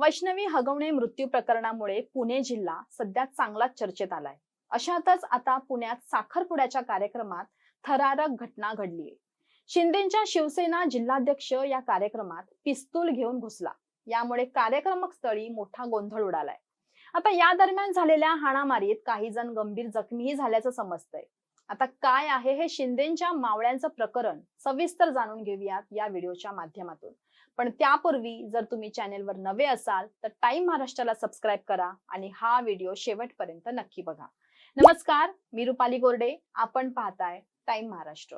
वैष्णवी हगवणे मृत्यू प्रकरणामुळे पुणे जिल्हा सध्या चांगलाच चर्चेत आलाय. अशातच आता पुण्यात साखरपुड्याच्या कार्यक्रमात थरारक घटना घडलीय. शिंदेच्या शिवसेना जिल्हाध्यक्ष या कार्यक्रमात पिस्तूल घेऊन घुसला. यामुळे कार्यक्रमक स्थळी मोठा गोंधळ उडालाय. आता या दरम्यान झालेल्या हाणामारीत काही जण गंभीर जखमीही झाल्याचं समजतंय. आता काय आहे हे शिंदेच्या मावळ्यांचं प्रकरण सविस्तर जाणून घेऊयात या व्हिडिओच्या माध्यमातून. पण त्यापूर्वी जर तुम्ही चॅनेलवर नवे असाल तर टाइम महाराष्ट्राला सबस्क्राईब करा आणि हा व्हिडिओ शेवटपर्यंत नक्की बघा. नमस्कार मी रुपाली गोरडे. आपण पाहताय टाइम महाराष्ट्र.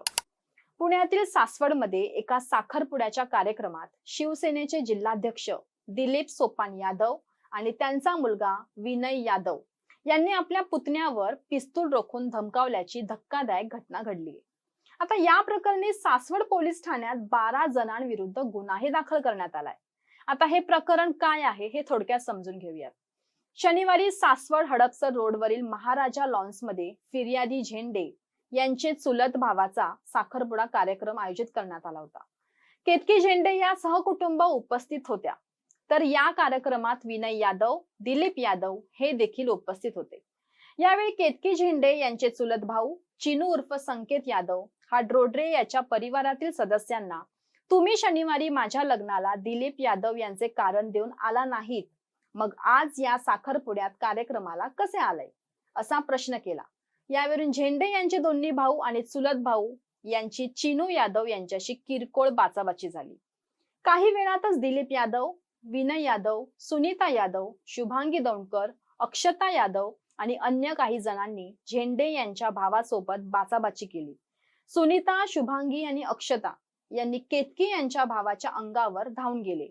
पुण्यातील सासवडमध्ये एका साखरपुड्याच्या कार्यक्रमात शिवसेनेचे जिल्हाध्यक्ष दिलीप सोपान यादव आणि त्यांचा मुलगा विनय यादव यांनी आपल्या पुतण्यावर पिस्तूल रोखून धमकावल्याची धक्कादायक घटना घडली. आता या प्रकरणी सासवड पोलीस ठाण्यात बारा जणांविरुद्ध गुन्हाही दाखल करण्यात आलाय. आता हे प्रकरण काय आहे हे थोडक्यात समजून घेऊयात. शनिवारी सासवड हडपसर रोडवरील महाराजा लॉन्समध्ये फिर्यादी झेंडे यांचे चुलत भावाचा साखरपुडा कार्यक्रम आयोजित करण्यात आला होता. केतकी झेंडे या सहकुटुंब उपस्थित होत्या. तर या कार्यक्रमात विनय यादव दिलीप यादव हे देखील उपस्थित होते. यावेळी केतकी झेंडे यांचे चुलत भाऊ चिनू उर्फ संकेत यादव हा ड्रोड्रे याच्या परिवारातील सदस्यांना. तुम्ही शनिवारी माझ्या लग्नाला दिलीप यादव यांचे कारण देऊन आला नाहीत. मग आज या साखरपुड्यात कार्यक्रमाला कसे आलंय? असा प्रश्न केला. यावरून झेंडे यांचे दोन्ही भाऊ आणि चुलत भाऊ यांची चिनू यादव यांच्याशी किरकोळ बाचाबाची झाली. काही वेळातच दिलीप यादव विनय यादव सुनीता यादव शुभांगी दौंडकर अक्षता यादव आणि अन्य काही जणांनी झेंडे यांच्या भावासोबत बाचाबाची केली. सुनीता शुभांगी आणि अक्षता यांनी केतकी यांच्या भावाच्या अंगावर धावून गेले.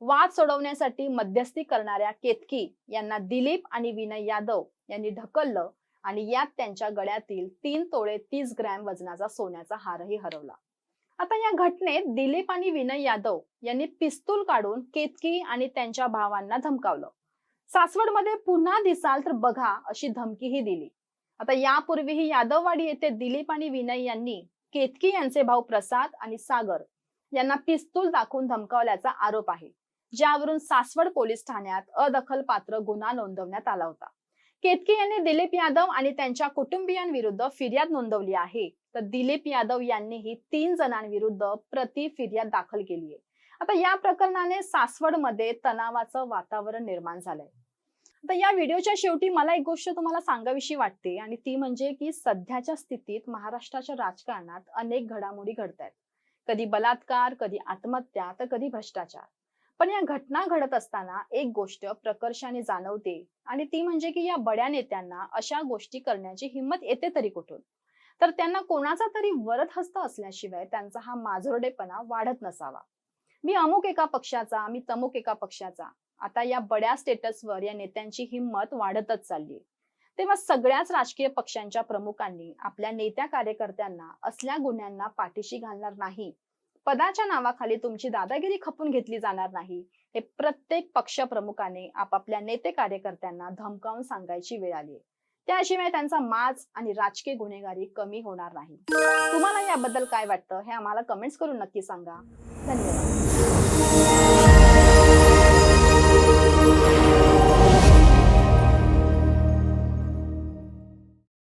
वाद सोडवण्यासाठी मध्यस्थी करणाऱ्या केतकी यांना दिलीप आणि विनय यादव यांनी ढकललं आणि यात त्यांच्या गळ्यातील तीन तोळे तीस ग्रॅम वजनाचा सोन्याचा हारही हरवला. आता या घटनेत दिलीप आणि विनय यादव यांनी पिस्तूल काढून केतकी आणि त्यांच्या भावांना धमकावलं. सासवडमध्ये पुन्हा दिसाल तर बघा अशी धमकीही दिली. आता यापूर्वीही यादववाडी येथे दिलीप आणि विनय यांनी केतकी यांचे भाऊ प्रसाद आणि सागर यांना पिस्तूल दाखवून धमकावल्याचा आरोप आहे ज्यावरून सासवड पोलीस ठाण्यात अदखल पात्र गुन्हा नोंदवण्यात आला होता. केतकी यांनी दिलीप यादव आणि त्यांच्या कुटुंबियांविरुद्ध फिर्याद नोंदवली आहे. तर दिलीप यादव यांनीही तीन जणांविरुद्ध प्रति फिर्याद दाखल केली आहे. आता या प्रकरणाने सासवडमध्ये तणावाचं वातावरण निर्माण झालंय. आता या व्हिडिओच्या शेवटी मला एक गोष्ट तुम्हाला सांगावीशी वाटते आणि ती म्हणजे की सध्याच्या स्थितीत महाराष्ट्राच्या राजकारणात अनेक घडामोडी घडत आहेत. कधी बलात्कार कधी आत्महत्या तर कधी भ्रष्टाचार. पण या घटना घडत असताना एक गोष्ट प्रकर्षाने जाणवते आणि ती म्हणजे की या बड्या नेत्यांना अशा गोष्टी करण्याची हिंमत येते तरी कुठून? तर त्यांना कोणाचा तरी वरद हस्त असल्याशिवाय त्यांचा हा माझोरडेपणा वाढत नसावा. मी अमुक एका पक्षाचा मी तमुक एका पक्षाचा. आता या बड्या स्टेटसवर या नेत्यांची हिंमत वाढतच चालली तेव्हा सगळ्याच राजकीय पक्षांच्या प्रमुखांनी आपल्या नेत्या कार्यकर्त्यांना असल्या गुन्ह्यांना पाठीशी घालणार नाही. पदाच्या नावाखाली तुमची दादागिरी खपून घेतली जाणार नाही. हे प्रत्येक पक्ष प्रमुखाने आपापल्या नेते कार्यकर्त्यांना धमकावून सांगायची वेळ आली त्याशिवाय त्यांचा माज आणि राजकीय गुन्हेगारी कमी होणार नाही. तुम्हाला याबद्दल काय वाटतं हे आम्हाला कमेंट्स करून नक्की सांगा. धन्यवाद. Thank you.